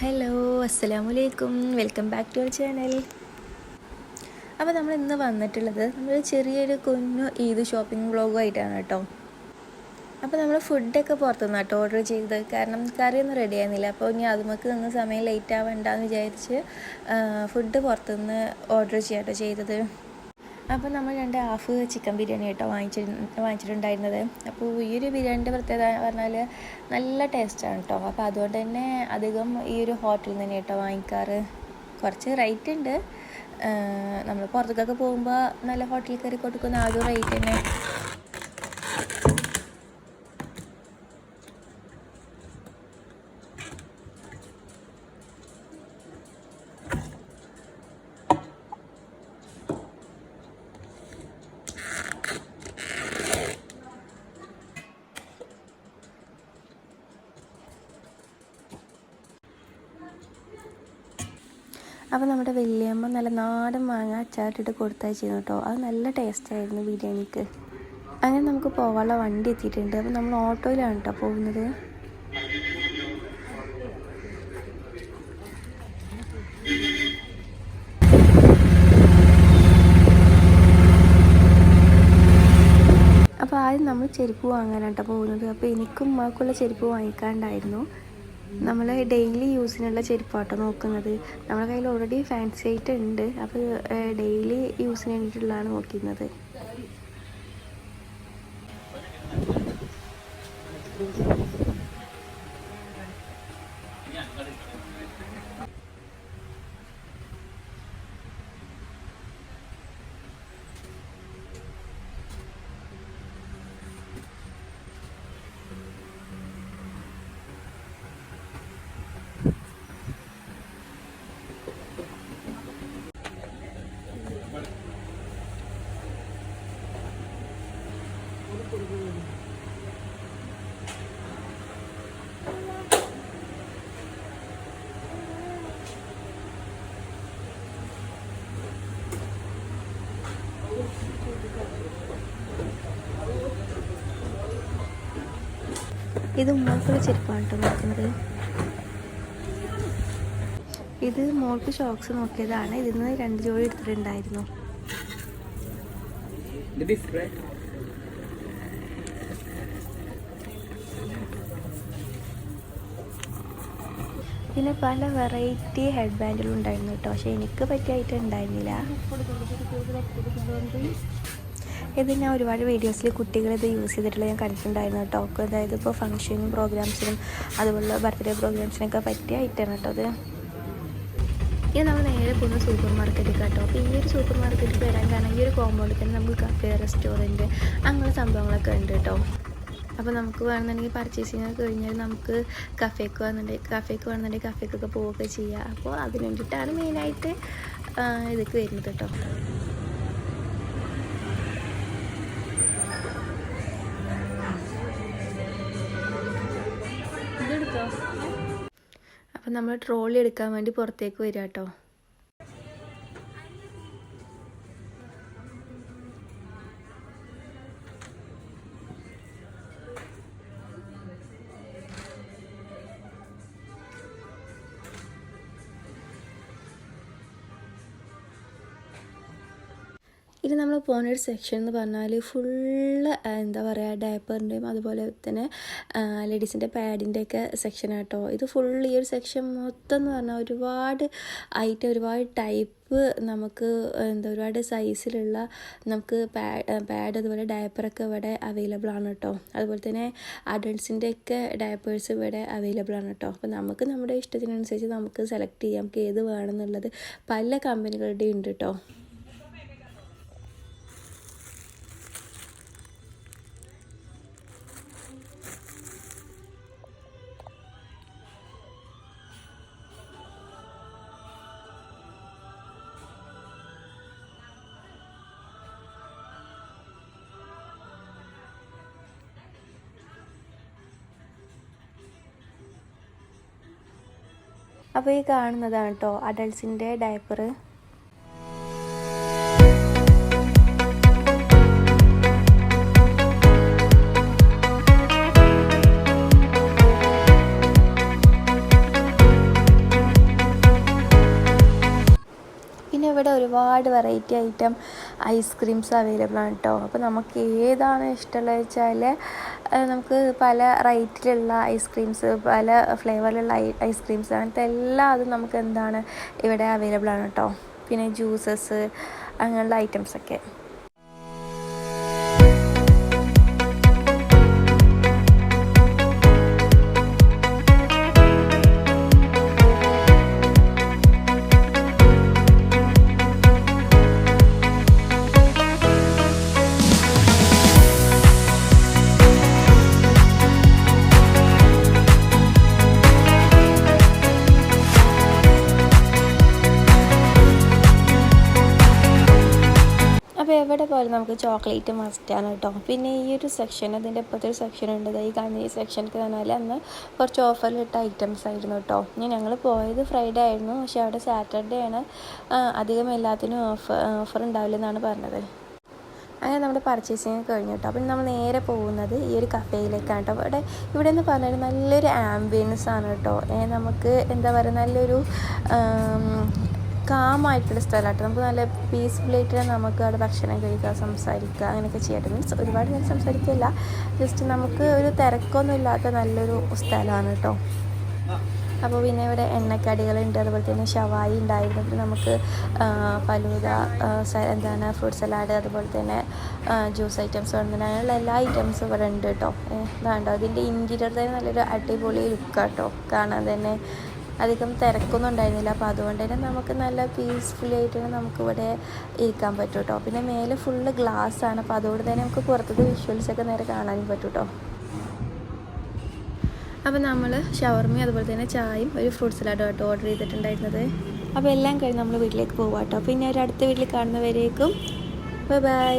Hello അസ്സലാമലൈക്കും welcome back to our channel അപ്പോൾ നമ്മൾ ഇന്ന് വന്നിട്ടുള്ളത് നമ്മൾ ചെറിയൊരു കുഞ്ഞു ഈദ് ഷോപ്പിംഗ് വ്ളോഗുമായിട്ടാണ് കേട്ടോ. അപ്പോൾ നമ്മൾ ഫുഡൊക്കെ പുറത്തുനിന്ന് കേട്ടോ ഓർഡർ ചെയ്തത്. കാരണം കറിയൊന്നും റെഡി ആയിരുന്നില്ല. അപ്പോൾ ഇനി അതുമൊക്കെ നിന്ന് സമയം ലേറ്റ് ആവണ്ടെന്ന് വിചാരിച്ച് ഫുഡ് പുറത്തുനിന്ന് ഓർഡർ ചെയ്യാട്ടോ ചെയ്തത്. അപ്പോൾ നമ്മൾ രണ്ട് ഹാഫ് ചിക്കൻ ബിരിയാണി കേട്ടോ വാങ്ങിച്ചി വാങ്ങിച്ചിട്ടുണ്ടായിരുന്നത്. അപ്പോൾ ഈ ഒരു ബിരിയാണിന്റെ പ്രത്യേകത പറഞ്ഞാൽ നല്ല ടേസ്റ്റാണ് കേട്ടോ. അപ്പോൾ അതുകൊണ്ട് തന്നെ അധികം ഈ ഒരു ഹോട്ടലിൽ നിന്ന് കേട്ടോ വാങ്ങിക്കാറ്. കുറച്ച് റേറ്റ് ഉണ്ട്. നമ്മൾ പുറത്തേക്കൊക്കെ പോകുമ്പോൾ നല്ല ഹോട്ടലിൽ കയറി കൊടുക്കുന്ന ആ ഒരു റേറ്റ് തന്നെ. അപ്പോൾ നമ്മുടെ വലിയമ്മ നല്ല നാടൻ മാങ്ങ അച്ചാറിട്ടിട്ട് കൊടുത്തയച്ചിരുന്നു കേട്ടോ. അത് നല്ല ടേസ്റ്റായിരുന്നു ബിരിയാണിക്ക്. അങ്ങനെ നമുക്ക് പോകാനുള്ള വണ്ടി എത്തിയിട്ടുണ്ട്. അപ്പോൾ നമ്മൾ ഓട്ടോയിലാണ് കേട്ടോ പോകുന്നത്. അപ്പോൾ ആദ്യം നമ്മൾ ചെരുപ്പ് വാങ്ങാനാണ് കേട്ടോ പോകുന്നത്. അപ്പോൾ എനിക്കും ഉമ്മാക്കുള്ള ചെരുപ്പ് വാങ്ങിക്കാണ്ടായിരുന്നു. നമ്മൾ ഡെയിലി യൂസിനുള്ള ചെരുപ്പാട്ടോ നോക്കുന്നത്. നമ്മുടെ കയ്യിൽ ഓൾറെഡി ഫാൻസി ആയിട്ട് ഉണ്ട്. അപ്പോൾ ഡെയിലി യൂസിന് വേണ്ടിയിട്ടുള്ളതാണ് നോക്കുന്നത്. ഇത് ഉമ്മാക്കുള്ള ചെരുപ്പാണ് കേട്ടോ നോക്കുന്നത്. ഇത് മോൾക്ക് ഷോക്സ് നോക്കിയതാണ്. ഇതിൽ നിന്ന് രണ്ട് ജോഡി എടുത്തിട്ടുണ്ടായിരുന്നു? പിന്നെ പല വെറൈറ്റി ഹെഡ് ബാൻഡുകളും ഉണ്ടായിരുന്നു കേട്ടോ. പക്ഷെ എനിക്ക് പറ്റിയായിട്ട് ഉണ്ടായിരുന്നില്ല. ഇത് ഞാൻ ഒരുപാട് വീഡിയോസിൽ കുട്ടികൾ ഇത് യൂസ് ചെയ്തിട്ടുള്ള ഞാൻ കണ്ടിട്ടുണ്ടായിരുന്നു കേട്ടോ. അതായത് ഇപ്പോൾ ഫംഗ്ഷനും പ്രോഗ്രാംസിനും അതുപോലെ ബർത്ത്ഡേ പ്രോഗ്രാംസിനൊക്കെ പറ്റിയ ഐറ്റം കേട്ടോ അത് ഇത് നമ്മൾ നേരെ പോകുന്ന സൂപ്പർ മാർക്കറ്റിൽ കേട്ടോ. അപ്പോൾ ഈ ഒരു സൂപ്പർ മാർക്കറ്റിൽ വരാൻ കാരണം ഈ ഒരു കോമ്പൗണ്ടിൽ തന്നെ നമുക്ക് കഫേ റെസ്റ്റോറന്റ് അങ്ങനെ സംഭവങ്ങളൊക്കെ ഉണ്ട് കേട്ടോ. അപ്പോൾ നമുക്ക് വേണമെന്നുണ്ടെങ്കിൽ പർച്ചേസിങ് ഒക്കെ കഴിഞ്ഞാൽ നമുക്ക് കഫേക്ക് വന്നിട്ടുണ്ടെങ്കിൽ കഫേക്ക് വേണമെന്നുണ്ടെങ്കിൽ കഫേക്കൊക്കെ പോവുകയൊക്കെ ചെയ്യുക അപ്പോൾ അതിന് വേണ്ടിയിട്ടാണ് മെയിനായിട്ട് ഇതൊക്കെ വരുന്നത് കേട്ടോ. അപ്പം നമ്മൾ ട്രോളി എടുക്കാൻ വേണ്ടി പുറത്തേക്ക് വരിക കേട്ടോ ഇനി നമ്മൾ പോകുന്ന ഒരു സെക്ഷൻ എന്ന് പറഞ്ഞാൽ ഫുള്ള് എന്താ പറയുക ഡയപ്പറിന്റെയും അതുപോലെ തന്നെ ലേഡീസിന്റെ പാഡിന്റെ ഒക്കെ സെക്ഷൻ കേട്ടോ ഇത് ഫുൾ ഈ ഒരു സെക്ഷൻ മൊത്തം എന്ന് പറഞ്ഞാൽ ഒരുപാട് ഐറ്റം ഒരുപാട് ടൈപ്പ് നമുക്ക് എന്താ ഒരുപാട് സൈസിലുള്ള നമുക്ക് പാഡ് അതുപോലെ ഡയപ്പറൊക്കെ ഇവിടെ അവൈലബിൾ ആണ് കേട്ടോ അതുപോലെ തന്നെ അഡൾട്ട്സിന്റെ ഒക്കെ ഡയപ്പേഴ്സ് ഇവിടെ അവൈലബിൾ ആണ് കേട്ടോ അപ്പോൾ നമുക്ക് നമ്മുടെ ഇഷ്ടത്തിനനുസരിച്ച് നമുക്ക് സെലക്ട് ചെയ്യാം നമുക്ക് ഏത് വേണമെന്നുള്ളത് പല കമ്പനികളുടെയും ഉണ്ട് കേട്ടോ അപ്പോൾ ഈ കാണുന്നതാണ് കേട്ടോ അഡൾട്ട്സിന്റെ ഡയപ്പർ ഒരുപാട് variety item ice creams available ആണ് കേട്ടോ അപ്പോൾ നമുക്ക് ഏതാണ് ഇഷ്ടമുള്ളത് വെച്ചാൽ നമുക്ക് പല റേറ്റിലുള്ള ഐസ്ക്രീംസ് പല ഫ്ലേവറിലുള്ള ഐസ്ക്രീംസ് അങ്ങനത്തെ എല്ലാ അതും നമുക്ക് എന്താണ് ഇവിടെ അവൈലബിൾ ആണ് കേട്ടോ പിന്നെ ജ്യൂസസ് അങ്ങനെയുള്ള ഐറ്റംസൊക്കെ എവിടെ പോയാലും നമുക്ക് ചോക്ലേറ്റ് മസ്റ്റാണ് കേട്ടോ പിന്നെ ഈ ഒരു സെക്ഷൻ അതിന്റെ ഇപ്പോഴത്തെ ഒരു സെക്ഷൻ ഉണ്ട് ഈ കാണുന്ന ഈ സെക്ഷനൊക്കെ പറഞ്ഞാൽ അന്ന് കുറച്ച് ഓഫറിലിട്ട ഐറ്റംസ് ആയിരുന്നു കേട്ടോ ഞാൻ ഞങ്ങൾ പോയത് ഫ്രൈഡേ ആയിരുന്നു. പക്ഷേ അവിടെ സാറ്റർഡേ ആണ് അധികം എല്ലാത്തിനും ഓഫർ ഓഫർ ഉണ്ടാവില്ലെന്നാണ് പറഞ്ഞത്. അങ്ങനെ നമ്മുടെ പർച്ചേസിങ് കഴിഞ്ഞു കേട്ടോ അപ്പം നമ്മൾ നേരെ പോകുന്നത് ഈ ഒരു കഫേയിലേക്കാണ് കേട്ടോ ഇവിടെ ഇവിടെ എന്ന് പറഞ്ഞാൽ നല്ലൊരു ആംബിയൻസ് ആണ് കേട്ടോ നമുക്ക് എന്താ പറയുക നല്ലൊരു കാമായിട്ടുള്ള സ്ഥലമായിട്ട് നമുക്ക് നല്ല പീസ്ഫുള്ളായിട്ട് നമുക്ക് അവിടെ ഭക്ഷണം കഴിക്കുക സംസാരിക്കുക അങ്ങനെയൊക്കെ ചെയ്യട്ടെ മീൻസ് ഒരുപാട് നേരം സംസാരിക്കില്ല ജസ്റ്റ് നമുക്ക് ഒരു തിരക്കൊന്നും ഇല്ലാത്ത നല്ലൊരു സ്ഥലമാണ് കേട്ടോ അപ്പോൾ പിന്നെ ഇവിടെ എണ്ണക്കടികളുണ്ട്. അതുപോലെ തന്നെ ഷവായി ഉണ്ടായിരുന്നു. പിന്നെ നമുക്ക് ആ, എന്താണ് ഫ്രൂട്ട് സലാഡ് അതുപോലെ തന്നെ ജ്യൂസ് ഐറ്റംസ് അങ്ങനെ അങ്ങനെയുള്ള എല്ലാ ഐറ്റംസും ഇവിടെ ഉണ്ട് കേട്ടോ വേണ്ട അതിന്റെ ഇന്റീരിയർ തന്നെ നല്ലൊരു അടിപൊളി ലുക്കാട്ടോ കാണാൻ തന്നെ അധികം തിരക്കൊന്നും ഉണ്ടായിരുന്നില്ല. അപ്പോൾ അതുകൊണ്ട് തന്നെ നമുക്ക് നല്ല പീസ്ഫുള്ളി ആയിട്ട് തന്നെ നമുക്ക് ഇവിടെ ഇരിക്കാൻ പറ്റും കേട്ടോ പിന്നെ മേലെ ഫുള്ള് ഗ്ലാസ് ആണ്. അപ്പോൾ അതുകൊണ്ട് തന്നെ നമുക്ക് പുറത്തത്തെ വിഷ്വൽസൊക്കെ നേരെ കാണാനും പറ്റും കേട്ടോ അപ്പോൾ നമ്മൾ ഷവർമയും അതുപോലെ തന്നെ ചായയും ഒരു ഫ്രൂട്ട് സലാഡും ആട്ടോ ഓർഡർ ചെയ്തിട്ടുണ്ടായിരുന്നത്. അപ്പോൾ എല്ലാം കഴിഞ്ഞ് നമ്മൾ വീട്ടിലേക്ക് പോകാം കേട്ടോ പിന്നെ ഒരു അടുത്ത വീട്ടിൽ കാണുന്നവരേക്കും ബൈ ബൈ.